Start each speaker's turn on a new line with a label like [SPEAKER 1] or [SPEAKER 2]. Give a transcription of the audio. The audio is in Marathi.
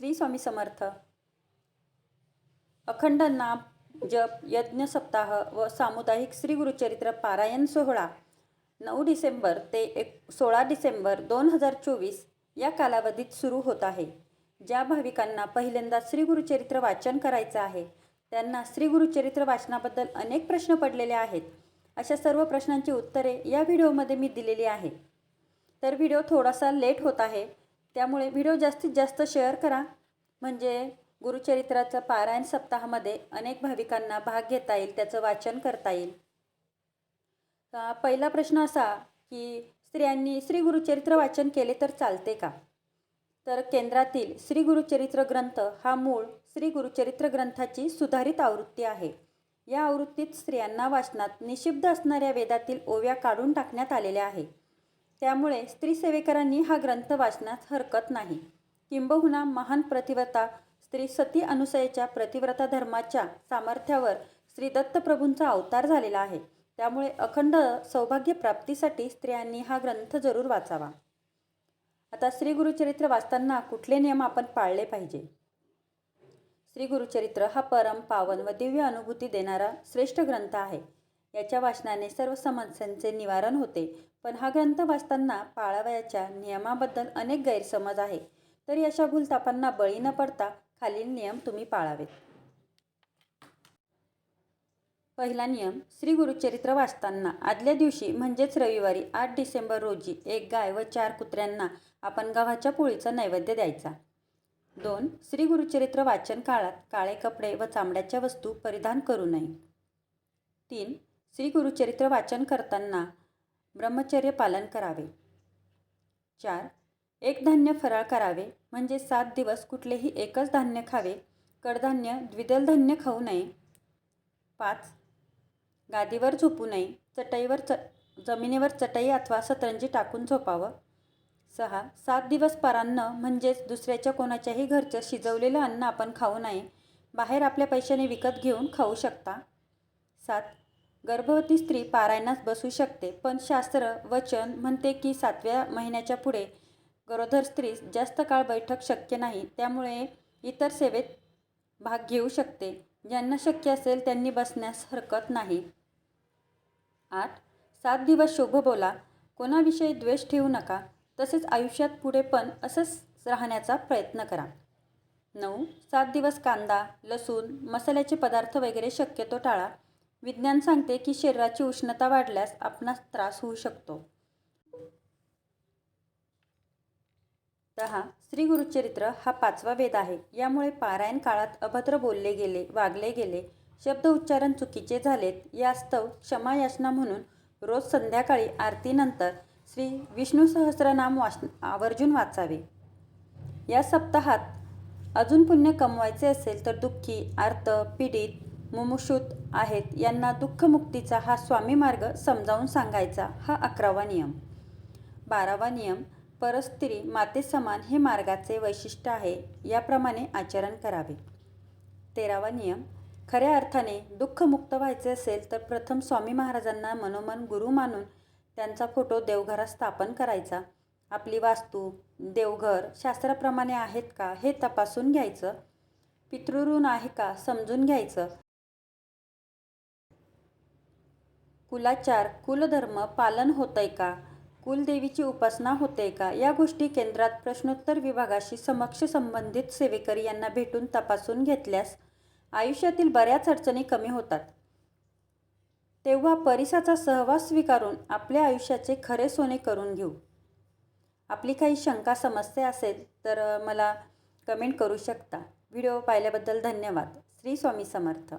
[SPEAKER 1] श्री स्वामी समर्थ. अखंड नाम जप यज्ञ सप्ताह व सामुदायिक श्री गुरुचरित्र पारायण सोहळा नऊ डिसेंबर ते एक सोळा डिसेंबर दोन हजार चोवीस या कालावधीत सुरू होत आहे. ज्या भाविकांना पहिल्यांदा श्री गुरुचरित्र वाचन करायचं आहे त्यांना श्री गुरुचरित्र वाचनाबद्दल अनेक प्रश्न पडलेले आहेत. अशा सर्व प्रश्नांची उत्तरे या व्हिडिओमध्ये मी दिलेली आहे. तर व्हिडिओ थोडासा लेट होत आहे त्यामुळे व्हिडिओ जास्तीत जास्त शेअर करा. म्हणजे गुरुचरित्राचं पारायण सप्ताहामध्ये अनेक भाविकांना भाग घेता येईल त्याचं वाचन करता येईल. पहिला प्रश्न असा की स्त्रियांनी श्री गुरुचरित्र वाचन केले तर चालते का? तर केंद्रातील श्री गुरुचरित्र ग्रंथ हा मूळ श्री गुरुचरित्र ग्रंथाची सुधारित आवृत्ती आहे. या आवृत्तीत स्त्रियांना वाचनात निषिद्ध असणाऱ्या वेदातील ओव्या काढून टाकण्यात आलेल्या आहे. त्यामुळे स्त्रीसेवेकरांनी हा ग्रंथ वाचण्यास हरकत नाही. किंबहुना महान प्रतिव्रता स्त्री सती अनुसयेच्या प्रतिव्रता धर्माच्या सामर्थ्यावर श्री दत्तप्रभूंचा अवतार झालेला आहे. त्यामुळे अखंड सौभाग्य प्राप्तीसाठी स्त्रियांनी हा ग्रंथ जरूर वाचावा. आता श्री गुरुचरित्र वाचताना कुठले नियम आपण पाळले पाहिजे? श्री गुरुचरित्र हा परम पावन व दिव्य अनुभूती देणारा श्रेष्ठ ग्रंथ आहे. याच्या वाचनाने सर्व समस्यांचे निवारण होते. पण हा ग्रंथ वाचताना पाळावयाच्या नियमाबद्दल अनेक गैरसमज आहे. तरी अशा भूलतापांना बळी न पडता खालील नियम तुम्ही पाळावेत. पहिला नियम श्री गुरुचरित्र वाचताना. आदल्या दिवशी म्हणजेच रविवारी आठ डिसेंबर रोजी एक गाय व चार कुत्र्यांना आपण गव्हाच्या पोळीचा नैवेद्य द्यायचा. दोन श्री गुरुचरित्र वाचन काळात काळे कपडे व चामड्याच्या वस्तू परिधान करू नये. तीन श्री गुरुचरित्र वाचन करताना ब्रह्मचर्य पालन करावे. चार. एक धान्य फराळ करावे म्हणजे सात दिवस कुठलेही एकच धान्य खावे कडधान्य द्विदल धान्य खाऊ नये. पाच. गादीवर झोपू नये चटईवर च जमिनीवर चटई अथवा सतरंजी टाकून झोपावं. सहा. सात दिवस परान्न म्हणजेच दुसऱ्याच्या कोणाच्याही घरचं शिजवलेलं अन्न आपण खाऊ नये बाहेर आपल्या पैशाने विकत घेऊन खाऊ शकता. सात. गर्भवती स्त्री पारायणास बसू शकते पण शास्त्र वचन म्हणते की सातव्या महिन्याच्या पुढे गरोदर स्त्री जास्त काळ बैठक शक्य नाही त्यामुळे इतर सेवेत भाग घेऊ शकते. ज्यांना शक्य असेल त्यांनी बसण्यास हरकत नाही. आठ. सात दिवस शुभ बोला. कोणाविषयी द्वेष ठेवू नका. तसेच आयुष्यात पुढे पण असंच राहण्याचा प्रयत्न करा. नऊ. सात दिवस कांदा लसूण मसाल्याचे पदार्थ वगैरे शक्यतो टाळा. विज्ञान सांगते की शरीराची उष्णता वाढल्यास आपणास त्रास होऊ शकतो. दहा श्री गुरुचरित्र हा पाचवा वेद आहे. यामुळे पारायण काळात अभद्र बोलले गेले वागले गेले शब्द उच्चारण चुकीचे झालेत यास्तव क्षमायाचना म्हणून रोज संध्याकाळी आरतीनंतर श्री विष्णू सहस्रनाम वाच आवर्जून वाचावे. या सप्ताहात अजून पुण्य कमवायचे असेल तर दुःखी आर्त पीडित मुमुषूत आहेत. यांना दुःखमुक्तीचा हा स्वामी मार्ग समजावून सांगायचा. हा अकरावा नियम. बारावा नियम परस्त्री माते समान हे मार्गाचे वैशिष्ट्य आहे. याप्रमाणे आचरण करावे. तेरावा नियम खऱ्या अर्थाने दुःखमुक्त व्हायचे असेल तर प्रथम स्वामी महाराजांना मनोमन गुरु मानून त्यांचा फोटो देवघरात स्थापन करायचा. आपली वास्तू देवघर शास्त्राप्रमाणे आहेत का हे तपासून घ्यायचं. पितृऋण आहे का समजून घ्यायचं. कुलाचार कुलधर्म पालन होतंय का? कुलदेवीची उपासना होते का? या गोष्टी केंद्रात प्रश्नोत्तर विभागाशी समक्ष संबंधित सेवेकरी यांना भेटून तपासून घेतल्यास आयुष्यातील बऱ्याच अडचणी कमी होतात. तेव्हा परिसाचा सहवास स्वीकारून आपल्या आयुष्याचे खरे सोने करून घेऊ. आपली काही शंका समस्या असेल तर मला कमेंट करू शकता. व्हिडिओ पाहिल्याबद्दल धन्यवाद. श्री स्वामी समर्थ.